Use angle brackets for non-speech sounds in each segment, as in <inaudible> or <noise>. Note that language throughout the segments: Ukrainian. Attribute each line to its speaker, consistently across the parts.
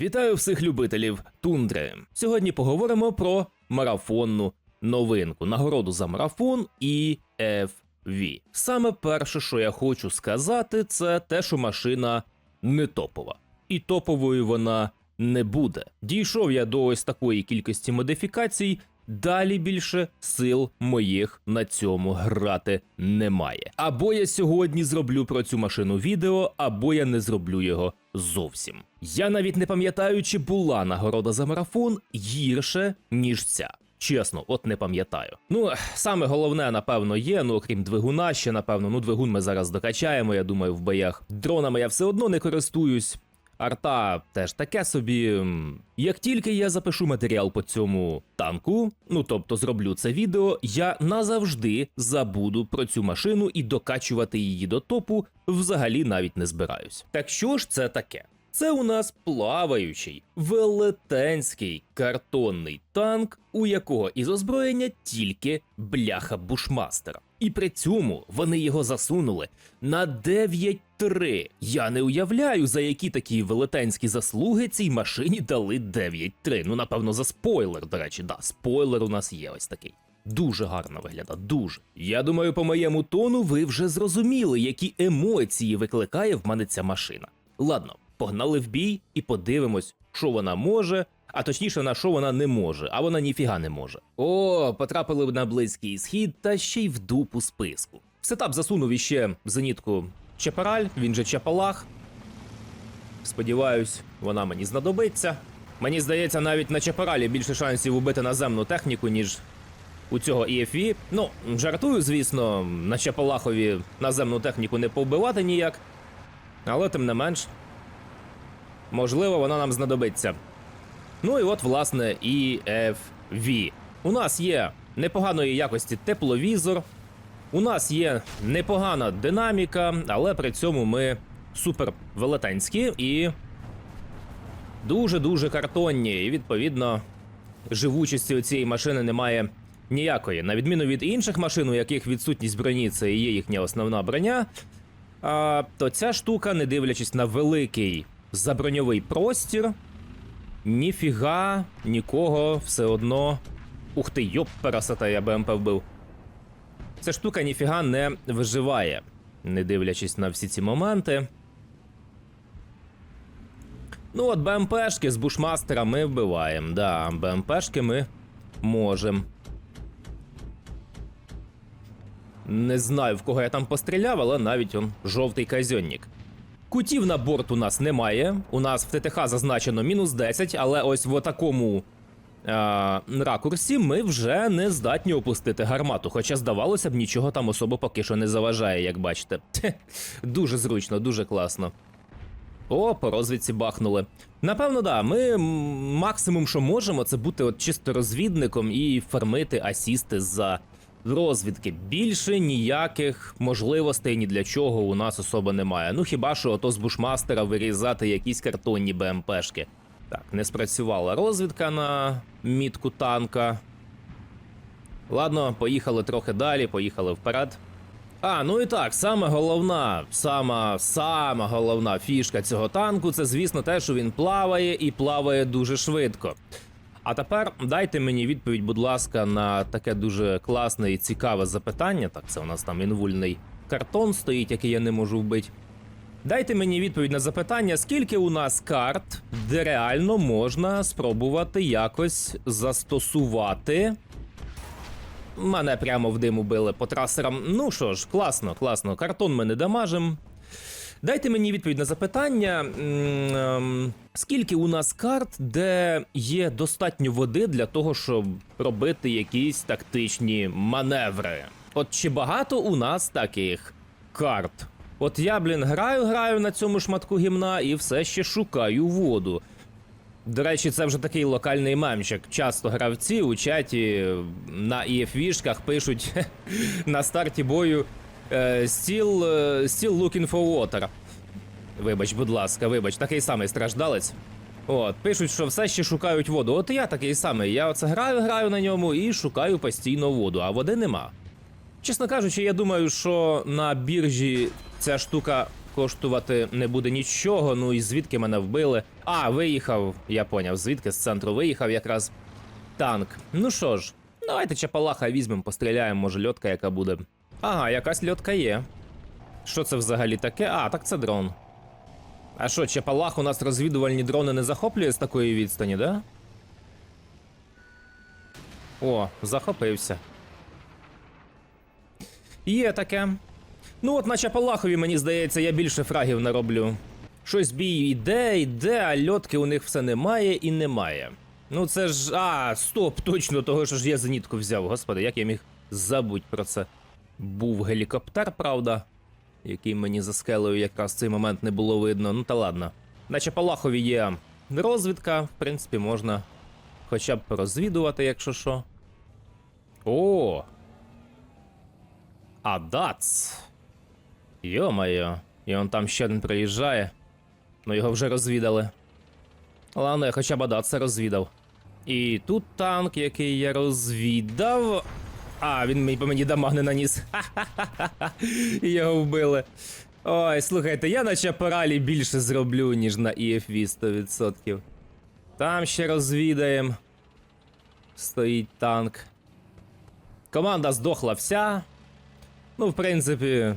Speaker 1: Вітаю всіх любителів тундри. Сьогодні поговоримо про марафонну новинку, нагороду за марафон і FV. Саме перше, що я хочу сказати, це те, що машина не топова. І топовою вона не буде. Дійшов я до ось такої кількості модифікацій. Далі більше сил моїх на цьому грати немає. Або я сьогодні зроблю про цю машину відео, або я не зроблю його зовсім. Я навіть не пам'ятаю, чи була нагорода за марафон гірше, ніж ця. Чесно, от не пам'ятаю. Ну, саме головне, напевно, є. Ну, окрім двигуна, ще напевно, ну двигун ми зараз докачаємо. Я думаю, в боях. Дронами я все одно не користуюсь. Арта теж таке собі. Як тільки я запишу матеріал по цьому танку, ну тобто зроблю це відео, я назавжди забуду про цю машину і докачувати її до топу взагалі навіть не збираюсь. Так що ж це таке? Це у нас плаваючий, велетенський картонний танк, у якого із озброєння тільки бляха бушмастера. І при цьому вони його засунули на 9-3. Я не уявляю, за які такі велетенські заслуги цій машині дали 9-3. Ну, напевно, за спойлер, до речі, да, спойлер у нас є ось такий. Дуже гарно виглядає, дуже. Я думаю, по моєму тону ви вже зрозуміли, які емоції викликає в мене ця машина. Ладно, погнали в бій і подивимось, що вона може, а точніше на що вона не може, а вона ніфіга не може. О, потрапили на близький схід та ще й в дупу списку. Сетап засунув іще зенітку Чепараль, він же Чапалах. Сподіваюсь, вона мені знадобиться. Мені здається, навіть на Чапаралі більше шансів убити наземну техніку, ніж у цього EFV. Ну, жартую, звісно, на Чапалахові наземну техніку не повбивати ніяк. Але тим не менш, можливо, вона нам знадобиться. Ну і от, власне, EFV. У нас є непоганої якості тепловізор, у нас є непогана динаміка, але при цьому ми супер велетенські і дуже-дуже картонні. І відповідно живучості у цієї машини немає ніякої. На відміну від інших машин, у яких відсутність броні це і є їхня основна броня. А, то ця штука, не дивлячись на великий заброньовий простір, ніфіга нікого все одно. Ух ти, йоп, пересата, я БМП вбив. Ця штука ніфіга не виживає, не дивлячись на всі ці моменти. Ну от БМПшки з бушмастера ми вбиваємо. Да, БМПшки ми можемо. Не знаю, в кого я там постріляв, але навіть он жовтий казьонник. Кутів на борт у нас немає. У нас в ТТХ зазначено мінус 10, але ось в такому ракурсі ми вже не здатні опустити гармату. Хоча, здавалося б, нічого там особо поки що не заважає, як бачите. Хе, дуже зручно, дуже класно. О, по розвідці бахнули. Напевно, да. Ми максимум, що можемо, це бути от чисто розвідником і фармити асісти за розвідки. Більше ніяких можливостей ні для чого у нас особо немає. Ну хіба що ото з бушмастера вирізати якісь картонні БМПшки. Так, не спрацювала розвідка на мітку танка. Ладно, поїхали трохи далі, поїхали вперед. А, ну і так, саме головна, сама, сама головна фішка цього танку це, звісно, те, що він плаває і плаває дуже швидко. А тепер дайте мені відповідь, будь ласка, на таке дуже класне і цікаве запитання. Так, це у нас там інвульний картон стоїть, який я не можу вбити. Дайте мені відповідь на запитання, скільки у нас карт, де реально можна спробувати якось застосувати. Мене прямо в дим убили по трасерам. Ну що ж, класно, класно. Картон ми не дамажим. Дайте мені відповідь на запитання. ем, Скільки у нас карт, де є достатньо води для того, щоб робити якісь тактичні маневри? От чи багато у нас таких карт? От я, блін, граю, граю на цьому шматку гімна і все ще шукаю воду. До речі, це вже такий локальний мемчик. Часто гравці у чаті на EFV-шках пишуть <laughs> на старті бою е, still, е, still looking for water. Вибач, будь ласка, вибач, такий самий страждалець. От, пишуть, що все ще шукають воду. От я такий самий. Я оце граю, граю на ньому і шукаю постійно воду, а води нема. Чесно кажучи, я думаю, що на біржі ця штука коштувати не буде нічого. Ну і звідки мене вбили? А, виїхав, я поняв, звідки з центру виїхав якраз танк. Ну що ж, давайте чапалаха візьмемо, постріляємо, може льотка яка буде. Ага, якась льотка є. Що це взагалі таке? А, так це дрон. А що, чапалах у нас розвідувальні дрони не захоплює з такої відстані, да? О, захопився. Є таке. Ну от на Чапалахові, мені здається, я більше фрагів нароблю. Щось бій іде, йде, а льотки у них все немає і немає. Ну це ж. А, стоп, точно, того що ж я зенітку взяв. Господи, як я міг забудь про це. Був гелікоптер, правда, який мені за скелею якраз в цей момент не було видно. Ну та ладно. На Чапалахові є розвідка, в принципі, можна хоча б порозвідувати, якщо що. О! А Йо-моє, і он там ще один приїжджає. Ну його вже розвідали. Ладно, я хоча б Адаца розвідав. І тут танк, який я розвідав. А, він мені по мені дамаг не наніс. Ха-ха-ха-ха. <laughs> Його вбили. Ой, слухайте, я на чапаралі більше зроблю, ніж на EFV 100%. Там ще розвідаємо. Стоїть танк. Команда здохла вся. Ну, в принципі,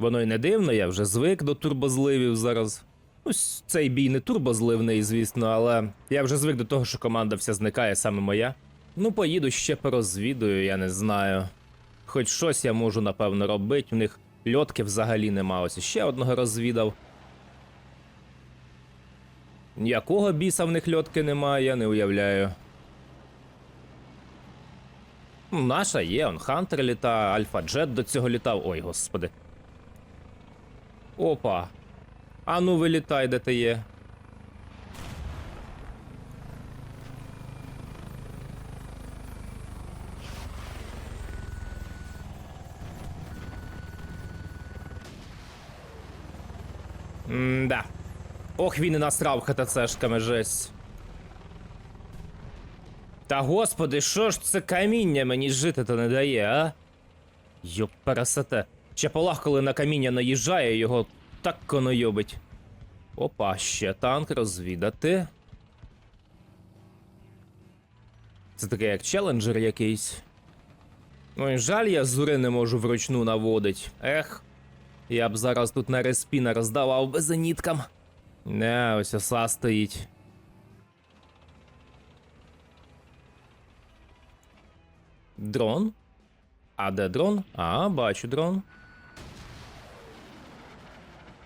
Speaker 1: воно й не дивно, я вже звик до турбозливів зараз. Ну, цей бій не турбозливний, звісно, але я вже звик до того, що команда вся зникає, саме моя. Ну, поїду ще порозвідую, я не знаю. Хоч щось я можу, напевно, робити. У них льотки взагалі нема. Ось ще одного розвідав. Якого біса в них льотки немає, я не уявляю. Наша є, он Хантер літа, Альфа Джет до цього літав. Ой, господи. Опа. А ну вилітай, де ти є. М-да. Ох, він і насрав ХТЦшками жесть. Та господи, що ж це каміння мені жити то не дає, а? Йоп, пересете. Чаполах, коли на каміння наїжджає, його так конойобить. Опа, ще танк розвідати. Це таке як челенджер якийсь. Ой, жаль, я зури не можу вручну наводить. Ех. Я б зараз тут на респіна роздавав безеніткам. Не, ось оса стоїть. Дрон? А де дрон? А, бачу дрон.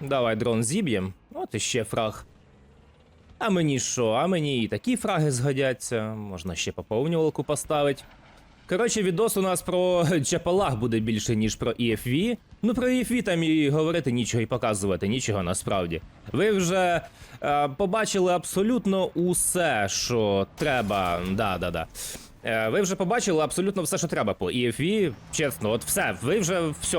Speaker 1: Давай дрон зіб'єм. От іще фраг. А мені що? А мені і такі фраги згодяться. Можна ще поповнювалку поставити. Коротше, відос у нас про <laughs> Чапалах буде більше, ніж про EFV. Ну про EFV там і говорити нічого і показувати, нічого насправді. Ви вже е, побачили абсолютно усе, що треба. Да-да-да. Е, ви вже побачили абсолютно все, що треба по EFV. Чесно, от все. Ви вже все.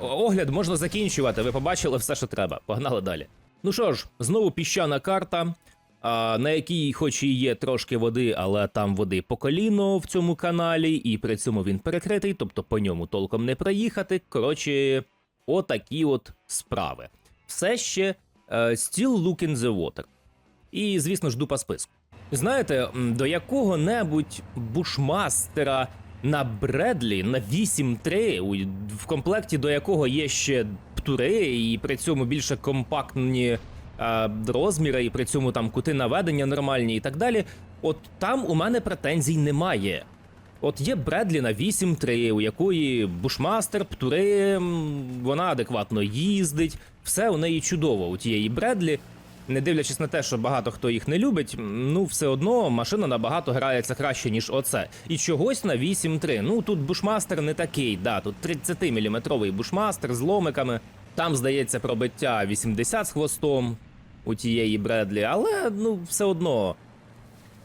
Speaker 1: Огляд можна закінчувати. Ви побачили все, що треба. Погнали далі. Ну що ж, знову піщана карта на якій, хоч і є трошки води, але там води по коліно в цьому каналі, і при цьому він перекритий, тобто по ньому толком не проїхати. Коротше, отакі от справи. Все ще е, still look in the water. І, звісно ж, дупа списку. Знаєте, до якого-небудь бушмастера на Бредлі на 8.3, у- в комплекті до якого є ще птури, і при цьому більше компактні е, розміри, і при цьому там кути наведення нормальні і так далі. От там у мене претензій немає. От є Бредлі на 8.3, у якої бушмастер, птури, вона адекватно їздить, все у неї чудово у тієї Бредлі. Не дивлячись на те, що багато хто їх не любить, ну все одно машина набагато грається краще, ніж оце. І чогось на 8.3. Ну тут бушмастер не такий, да, тут 30-мм бушмастер з ломиками. Там, здається, пробиття 80 з хвостом у тієї Бредлі, але ну все одно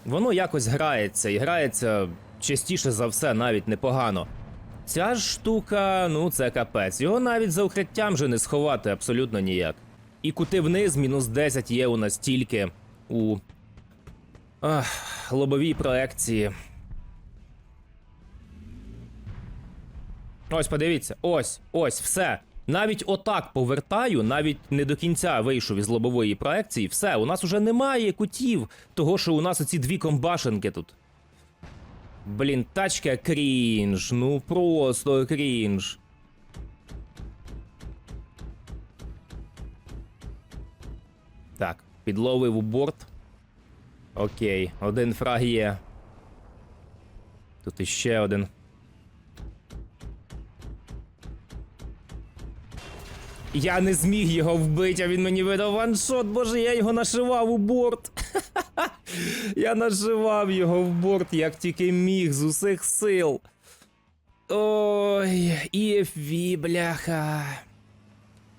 Speaker 1: воно якось грається і грається частіше за все, навіть непогано. Ця ж штука, ну це капець. Його навіть за укриттям же не сховати абсолютно ніяк. І кути вниз мінус 10 є у нас тільки у ах, лобовій проекції. Ось, подивіться, ось, ось, все. Навіть отак повертаю, навіть не до кінця вийшов із лобової проекції. Все, у нас уже немає кутів, того що у нас оці дві комбашенки тут. Блін, тачка крінж, ну просто крінж. Підловив у борт. Окей, один фраг є. Тут іще один. Я не зміг його вбити, а він мені видав ваншот, боже, я його нашивав у борт. <laughs> я нашивав його в борт, як тільки міг, з усіх сил. Ой, EFV, бляха.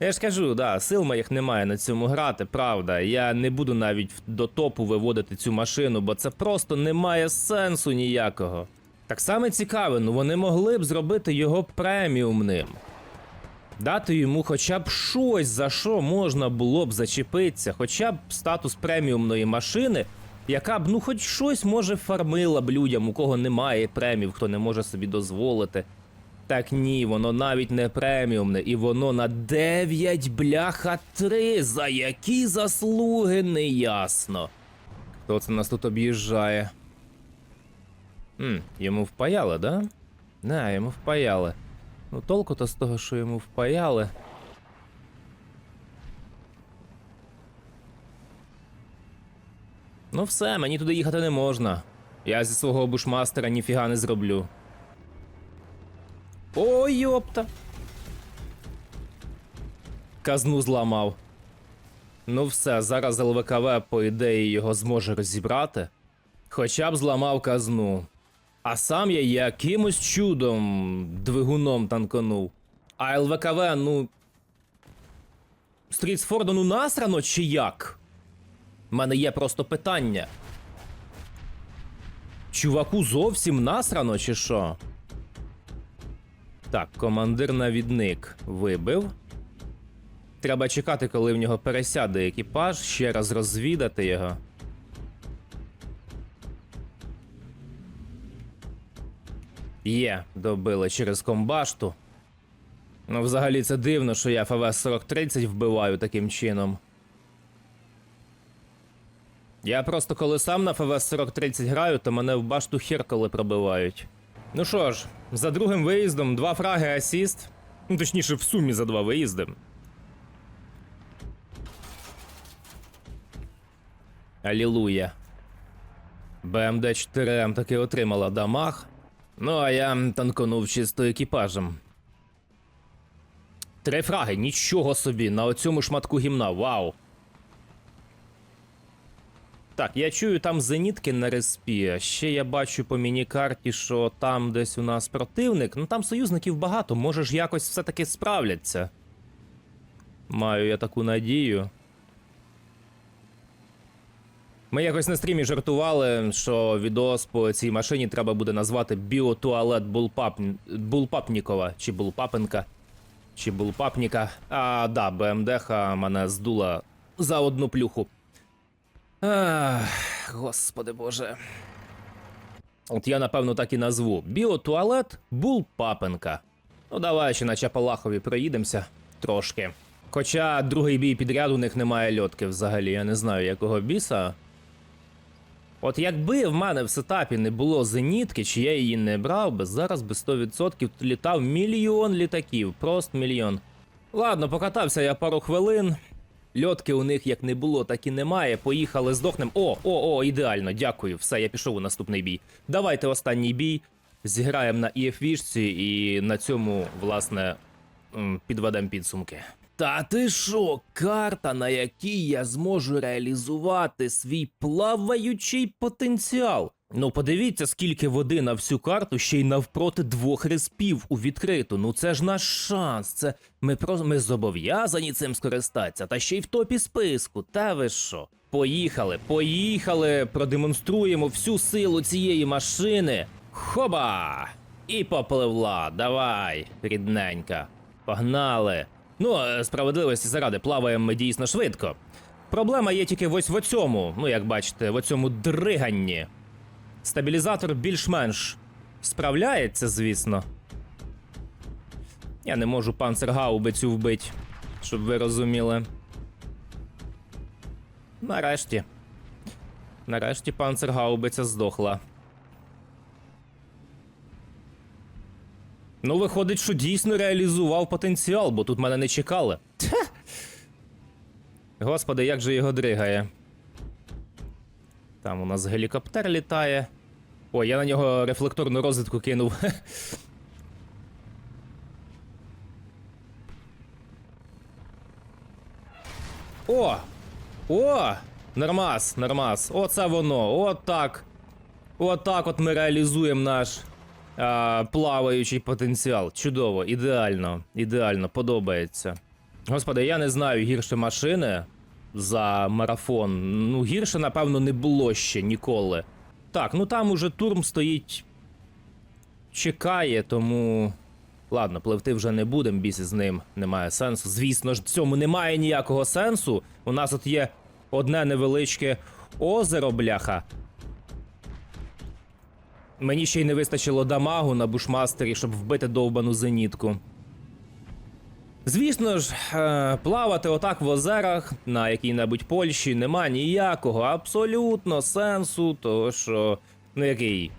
Speaker 1: Я ж кажу, да, сил моїх немає на цьому грати, правда. Я не буду навіть до топу виводити цю машину, бо це просто не має сенсу ніякого. Так само цікаве, ну вони могли б зробити його преміумним. Дати йому хоча б щось, за що можна було б зачепитися, хоча б статус преміумної машини, яка б ну хоч щось може фармила б людям, у кого немає премів, хто не може собі дозволити. Так ні, воно навіть не преміумне, і воно на 9 бляха 3. За які заслуги не ясно. Хто це нас тут об'їжджає? М, йому впаяли, да? Да, йому впаяли. Ну, толку-то з того, що йому впаяли. Ну все, мені туди їхати не можна. Я зі свого бушмастера ніфіга не зроблю. Ой, йопта. Казну зламав. Ну все, зараз ЛВКВ, по ідеї, його зможе розібрати. Хоча б зламав казну. А сам я якимось чудом двигуном танканув. А ЛВКВ, ну. Стрітсфорду, ну насрано чи як? У мене є просто питання. Чуваку зовсім насрано, чи що? Так, командир навідник вибив. Треба чекати, коли в нього пересяде екіпаж, ще раз розвідати його. Є, добили через комбашту. Ну, взагалі, це дивно, що я ФВС 4030 вбиваю таким чином. Я просто коли сам на ФВС 4030 граю, то мене в башту хер коли пробивають. Ну що ж, за другим виїздом два фраги асіст. Ну, точніше, в сумі за два виїзди. Алілуя. БМД 4М таки отримала дамаг. Ну, а я танконув чисто екіпажем. Три фраги, нічого собі, на оцьому шматку гімна, вау. Так, я чую там зенітки на респі. Ще я бачу по мінікарті, що там десь у нас противник. Ну там союзників багато, може ж якось все-таки справляться. Маю я таку надію. Ми якось на стрімі жартували, що відос по цій машині треба буде назвати біотуалет Булпап... Булпапнікова чи Булпапенка. Чи Булпапніка. А, да, БМДха мене здула за одну плюху. Ах, господи боже. От я напевно так і назву. Біотуалет Булпапенка. Ну, давай ще на Чапалахові проїдемося трошки. Хоча другий бій підряд у них немає льотки взагалі, я не знаю якого біса. От якби в мене в сетапі не було зенітки, чи я її не брав би, зараз би 100% літав мільйон літаків, просто мільйон. Ладно, покатався я пару хвилин. Льотки у них як не було, так і немає. Поїхали, здохнем. О, о, о, ідеально, дякую. Все, я пішов у наступний бій. Давайте останній бій. Зіграємо на EF-вішці і на цьому, власне, підведемо підсумки. Та ти що, карта, на якій я зможу реалізувати свій плаваючий потенціал? Ну подивіться, скільки води на всю карту, ще й навпроти двох респів у відкриту. Ну це ж наш шанс. Це ми про ми зобов'язані цим скористатися, та ще й в топі списку. Та ви що? Поїхали, поїхали, продемонструємо всю силу цієї машини. Хоба! І попливла. Давай, рідненька. Погнали. Ну, е, справедливості заради, плаваємо ми дійсно швидко. Проблема є тільки ось в оцьому, ну як бачите, в оцьому дриганні. Стабілізатор більш-менш справляється, звісно. Я не можу панцергаубицю вбити, щоб ви розуміли. Нарешті. Нарешті панцергаубиця здохла. Ну, виходить, що дійсно реалізував потенціал, бо тут мене не чекали. Тьф. Господи, як же його дригає. Там у нас гелікоптер літає. Ой, я на нього рефлекторну розвідку кинув. <laughs> О! О! Нормас, нормас. Оце воно. От так. От от ми реалізуємо наш а, плаваючий потенціал. Чудово, ідеально, ідеально, подобається. Господи, я не знаю гірше машини за марафон. Ну, гірше, напевно, не було ще ніколи. Так, ну там уже турм стоїть. Чекає, тому. Ладно, пливти вже не будемо, біс з ним немає сенсу. Звісно ж, в цьому немає ніякого сенсу. У нас от є одне невеличке озеро, бляха. Мені ще й не вистачило дамагу на бушмастері, щоб вбити довбану зенітку. Звісно ж, е, плавати отак в озерах на якій-небудь Польщі нема ніякого абсолютно сенсу, того що. Ну який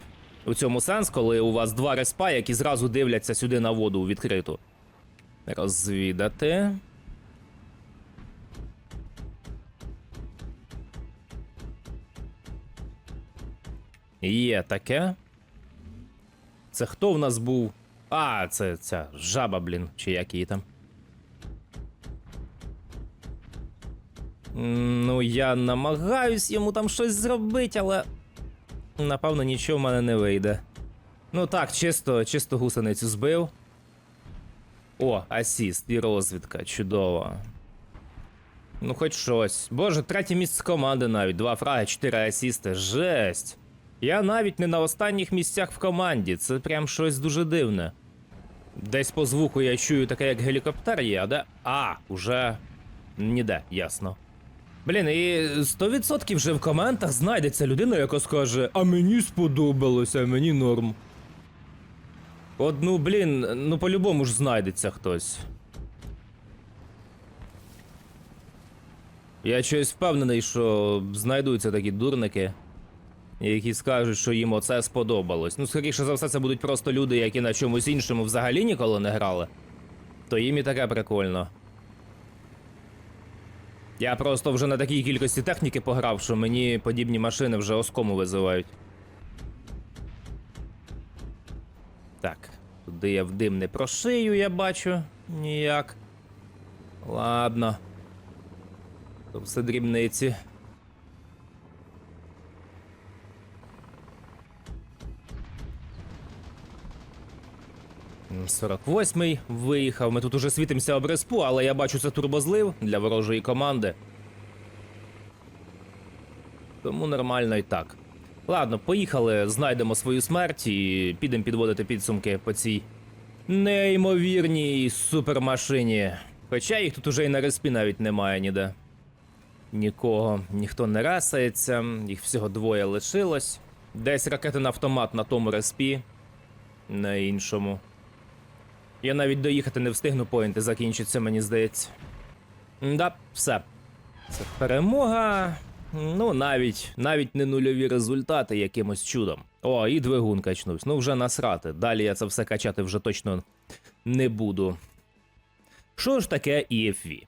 Speaker 1: у цьому сенс, коли у вас два респа, які зразу дивляться сюди на воду відкриту. Розвідати. Є таке. Це хто в нас був? А, це ця жаба, блін, чи як її там. Ну, я намагаюсь йому там щось зробити, але. Напевно, нічого в мене не вийде. Ну так, чисто, чисто гусеницю збив. О, асіст і розвідка, чудово. Ну, хоч щось. Боже, третє місце команди навіть. Два фраги, чотири асісти. Жесть. Я навіть не на останніх місцях в команді. Це прям щось дуже дивне. Десь по звуку я чую таке, як гелікоптер є, а де. А, уже ніде, ясно. Блін, і 100% вже в коментах знайдеться людина, яка скаже, а мені сподобалося, а мені норм. От, ну, блін, ну по-любому ж знайдеться хтось. Я щось впевнений, що знайдуться такі дурники, які скажуть, що їм оце сподобалось. Ну, скоріше за все, це будуть просто люди, які на чомусь іншому взагалі ніколи не грали. То їм і таке прикольно. Я просто вже на такій кількості техніки пограв, що мені подібні машини вже оскому визивають. Так, туди я в дим не прошию, я бачу. Ніяк. Ладно. То все дрібниці. 48-й виїхав. Ми тут уже світимося об респу, але я бачу це турбозлив для ворожої команди. Тому нормально і так. Ладно, поїхали, знайдемо свою смерть і підемо підводити підсумки по цій неймовірній супермашині. Хоча їх тут уже і на респі навіть немає ніде. Нікого, ніхто не ресається, їх всього двоє лишилось. Десь ракети автомат на тому респі, на іншому. Я навіть доїхати не встигну, поінти закінчиться, мені здається. Да, все. Це перемога. Ну, навіть навіть не нульові результати якимось чудом. О, і двигун качнувся. Ну, вже насрати. Далі я це все качати вже точно не буду. Що ж таке EFV?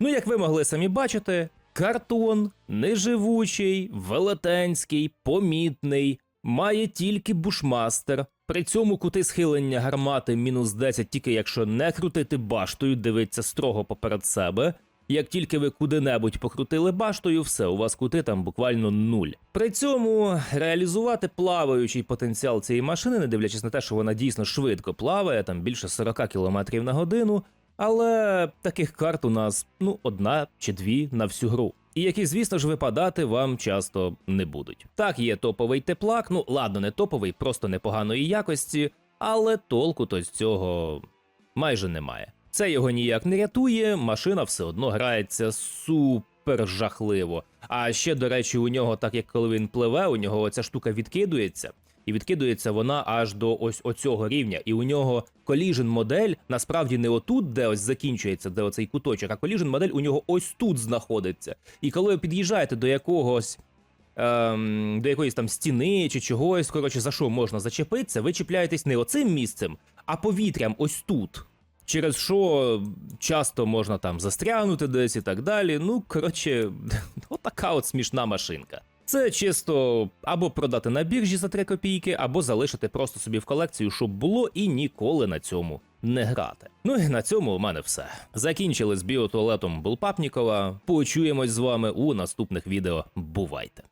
Speaker 1: Ну, як ви могли самі бачити, картон неживучий, велетенський, помітний, має тільки бушмастер. При цьому кути схилення гармати мінус 10, тільки якщо не крутити баштою, дивиться строго поперед себе. Як тільки ви куди-небудь покрутили баштою, все, у вас кути там буквально нуль. При цьому реалізувати плаваючий потенціал цієї машини, не дивлячись на те, що вона дійсно швидко плаває, там більше 40 км на годину. Але таких карт у нас ну одна чи дві на всю гру. І які, звісно ж, випадати вам часто не будуть. Так, є топовий теплак, ну ладно, не топовий, просто непоганої якості, але толку то з цього майже немає. Це його ніяк не рятує, машина все одно грається супер жахливо. А ще, до речі, у нього, так як коли він пливе, у нього ця штука відкидується. І відкидується вона аж до ось оцього рівня. І у нього коліжен модель насправді не отут, де ось закінчується, де оцей куточок, а коліжен модель у нього ось тут знаходиться. І коли ви під'їжджаєте до якогось. Ем, до якоїсь там стіни чи чогось, коротше, за що можна зачепитися, ви чіпляєтесь не оцим місцем, а повітрям ось тут. Через що часто можна там застрягнути десь і так далі. Ну, коротше, <laughs> отака от смішна машинка. Це чисто або продати на біржі за 3 копійки, або залишити просто собі в колекцію, щоб було і ніколи на цьому не грати. Ну і на цьому у мене все. Закінчили з біотуалетом Булпапнікова. Почуємось з вами у наступних відео. Бувайте!